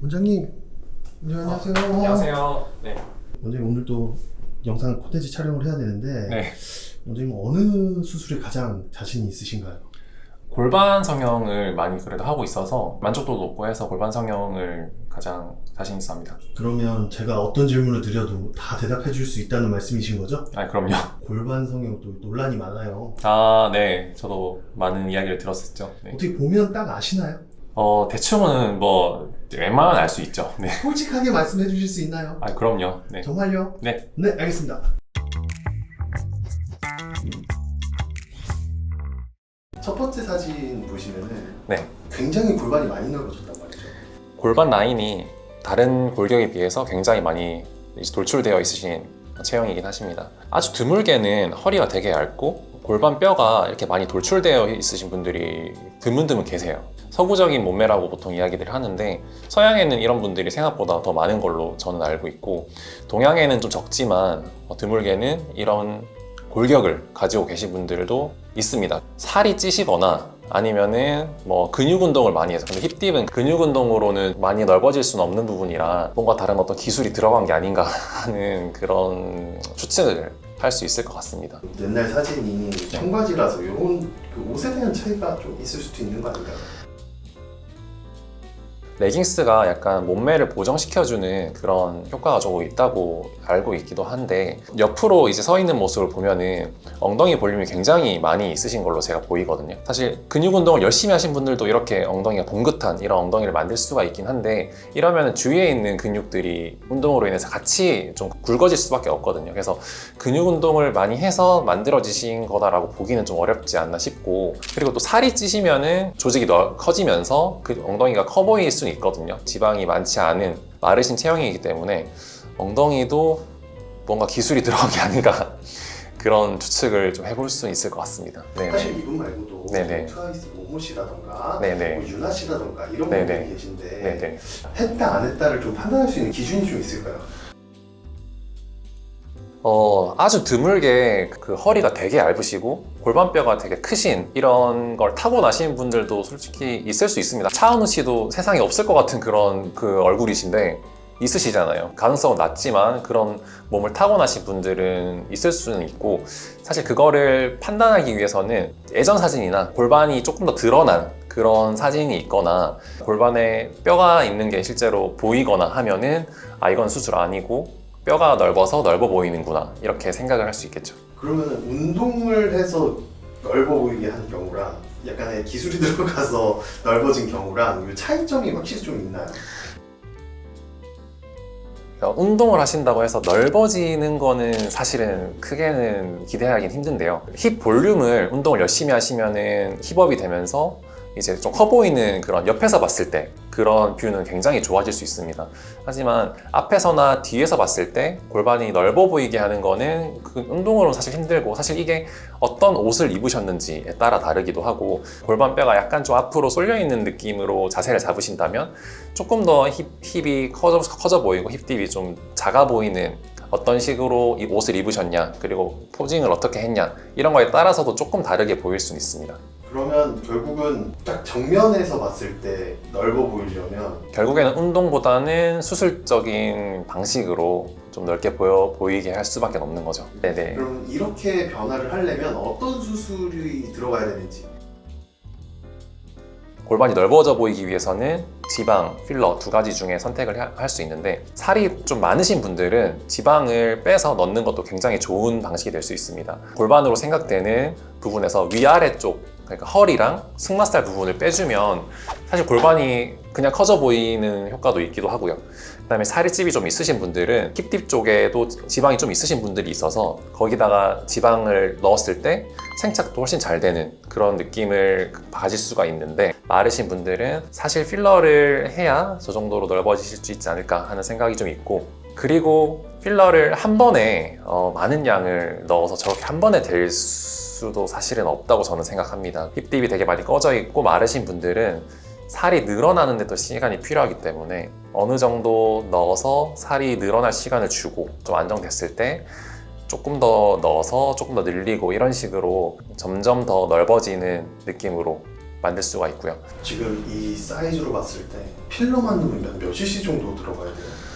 원장님, 네, 안녕하세요. 안녕하세요. 네. 원장님 오늘 또 영상 콘텐츠 촬영을 해야 되는데 네. 원장님 어느 수술에 가장 자신이 있으신가요? 골반 성형을 많이 그래도 하고 있어서 만족도 높고 해서 골반 성형을 가장 자신 있어 합니다. 그러면 제가 어떤 질문을 드려도 다 대답해 줄 수 있다는 말씀이신 거죠? 아, 그럼요. 골반 성형 또 논란이 많아요. 아, 네. 저도 많은 이야기를 들었었죠. 네. 어떻게 보면 딱 아시나요? 어, 대충은 뭐 웬만하면 알 수 있죠. 네. 솔직하게 말씀해 주실 수 있나요? 아, 그럼요. 네. 정말요? 네. 네, 알겠습니다. 첫 번째 사진 보시면은 네. 굉장히 골반이 많이 넓어졌단 말이죠. 골반 라인이 다른 골격에 비해서 굉장히 많이 이제 돌출되어 있으신 체형이긴 하십니다. 아주 드물게는 허리가 되게 얇고 골반 뼈가 이렇게 많이 돌출되어 있으신 분들이 드문드문 계세요. 서구적인 몸매라고 보통 이야기를 하는데 서양에는 이런 분들이 생각보다 더 많은 걸로 저는 알고 있고 동양에는 좀 적지만 어, 드물게는 이런 골격을 가지고 계신 분들도 있습니다. 살이 찌시거나 아니면은 뭐 근육 운동을 많이 해서 근데 힙딥은 근육 운동으로는 많이 넓어질 수는 없는 부분이라 뭔가 다른 어떤 기술이 들어간 게 아닌가 하는 그런 추측을 할 수 있을 것 같습니다. 옛날 사진이 청바지라서 이런 그 옷에 대한 차이가 좀 있을 수도 있는 거 아닌가요? 레깅스가 약간 몸매를 보정시켜주는 그런 효과가 조금 있다고 알고 있기도 한데 옆으로 이제 서 있는 모습을 보면은 엉덩이 볼륨이 굉장히 많이 있으신 걸로 제가 보이거든요. 사실 근육 운동을 열심히 하신 분들도 이렇게 엉덩이가 봉긋한 이런 엉덩이를 만들 수가 있긴 한데 이러면 주위에 있는 근육들이 운동으로 인해서 같이 좀 굵어질 수밖에 없거든요. 그래서 근육 운동을 많이 해서 만들어지신 거다라고 보기는 좀 어렵지 않나 싶고 그리고 또 살이 찌시면은 조직이 더 커지면서 그 엉덩이가 커 보일 수는 있거든요. 지방이 많지 않은 마르신 체형이기 때문에 엉덩이도 뭔가 기술이 들어간 게 아닌가 그런 추측을 좀 해볼 수 있을 것 같습니다. 네네. 사실 이분 말고도 네네. 트와이스 모모 씨라던가 네네. 뭐 유나 씨라던가 이런 네네. 분들이 계신데 네네. 했다 안 했다를 좀 판단할 수 있는 기준이 좀 있을까요? 어, 아주 드물게 그 허리가 되게 얇으시고 골반뼈가 되게 크신 이런 걸 타고 나신 분들도 솔직히 있을 수 있습니다. 차은우 씨도 세상에 없을 것 같은 그런 그 얼굴이신데 있으시잖아요. 가능성은 낮지만 그런 몸을 타고나신 분들은 있을 수는 있고 사실 그거를 판단하기 위해서는 예전 사진이나 골반이 조금 더 드러난 그런 사진이 있거나 골반에 뼈가 있는 게 실제로 보이거나 하면은 아 이건 수술 아니고 뼈가 넓어서 넓어 보이는구나 이렇게 생각을 할 수 있겠죠. 그러면 운동을 해서 넓어 보이게 한 경우랑 약간의 기술이 들어가서 넓어진 경우랑 이 차이점이 확실히 좀 있나요? 그러니까 운동을 하신다고 해서 넓어지는 거는 사실은 크게는 기대하기는 힘든데요. 힙 볼륨을 운동을 열심히 하시면은 힙업이 되면서 이제 좀 커 보이는 그런 옆에서 봤을 때 그런 뷰는 굉장히 좋아질 수 있습니다. 하지만 앞에서나 뒤에서 봤을 때 골반이 넓어 보이게 하는 거는 그 운동으로는 사실 힘들고 사실 이게 어떤 옷을 입으셨는지에 따라 다르기도 하고 골반뼈가 약간 좀 앞으로 쏠려 있는 느낌으로 자세를 잡으신다면 조금 더 힙, 힙이 커져, 커져 보이고 힙딥이 좀 작아 보이는 어떤 식으로 이 옷을 입으셨냐 그리고 포징을 어떻게 했냐 이런 거에 따라서도 조금 다르게 보일 수 있습니다. 그러면 결국은 딱 정면에서 봤을 때 넓어 보이려면 결국에는 운동보다는 수술적인 방식으로 좀 넓게 보여 보이게 할 수밖에 없는 거죠. 네네. 그럼 이렇게 변화를 하려면 어떤 수술이 들어가야 되는지 골반이 넓어져 보이기 위해서는 지방, 필러 두 가지 중에 선택을 할 수 있는데 살이 좀 많으신 분들은 지방을 빼서 넣는 것도 굉장히 좋은 방식이 될 수 있습니다. 골반으로 생각되는 부분에서 위아래 쪽 그러니까 허리랑 승마살 부분을 빼주면 사실 골반이 그냥 커져 보이는 효과도 있기도 하고요. 그다음에 찝이 좀 있으신 분들은 힙딥 쪽에도 지방이 좀 있으신 분들이 있어서 거기다가 지방을 넣었을 때 생착도 훨씬 잘 되는 그런 느낌을 가질 수가 있는데 마르신 분들은 사실 필러를 해야 저 정도로 넓어지실 수 있지 않을까 하는 생각이 좀 있고 그리고 필러를 한 번에 어, 많은 양을 넣어서 저렇게 한 번에 될 수 도 사실은 없다고 저는 생각합니다. 힙딥이 되게 많이 꺼져 있고 마르신 분들은 살이 늘어나는 데도 시간이 필요하기 때문에 어느 정도 넣어서 살이 늘어날 시간을 주고 좀 안정됐을 때 조금 더 넣어서 조금 더 늘리고 이런 식으로 점점 더 넓어지는 느낌으로 만들 수가 있고요. 지금 이 사이즈로 봤을 때 필러만 넣으면 몇 cc 정도 들어가야 돼요?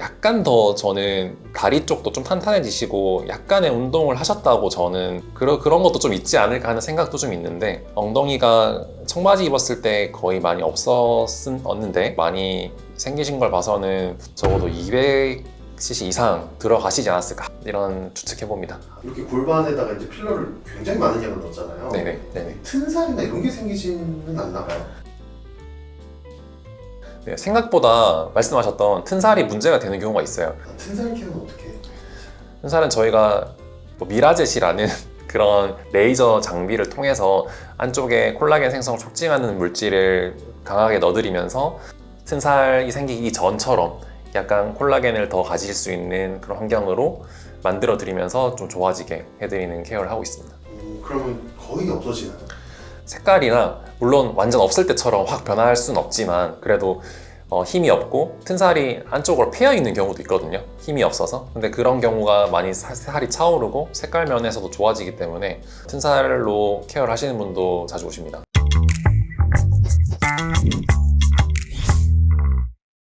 약간 더 저는 다리 쪽도 좀 탄탄해지시고 약간의 운동을 하셨다고 저는 그러, 그런 것도 좀 있지 않을까 하는 생각도 좀 있는데 엉덩이가 청바지 입었을 때 거의 많이 없었는데 많이 생기신 걸 봐서는 적어도 200cc 이상 들어가시지 않았을까 이런 추측해 봅니다. 이렇게 골반에다가 이제 필러를 굉장히 많은 양을 넣었잖아요. 네네. 네네. 튼살이나 이런 게 생기지는 않나 봐요. 네, 생각보다 말씀하셨던 튼살이 문제가 되는 경우가 있어요. 아, 튼살 케어는 어떻게? 해요? 튼살은 저희가 뭐 미라젯이라는 그런 레이저 장비를 통해서 안쪽에 콜라겐 생성을 촉진하는 물질을 강하게 넣어드리면서 튼살이 생기기 전처럼 약간 콜라겐을 더 가질 수 있는 그런 환경으로 만들어 드리면서 좀 좋아지게 해드리는 케어를 하고 있습니다. 음, 그러면 거의 없어지나요? 색깔이나 물론 완전 없을 때처럼 확 변할 수는 없지만 그래도 어, 힘이 없고 튼 살이 안쪽으로 패여 있는 경우도 있거든요. 힘이 없어서. 근데 그런 경우가 많이 사- 살이 차오르고 색깔 면에서도 좋아지기 때문에 튼 살로 케어를 하시는 분도 자주 오십니다.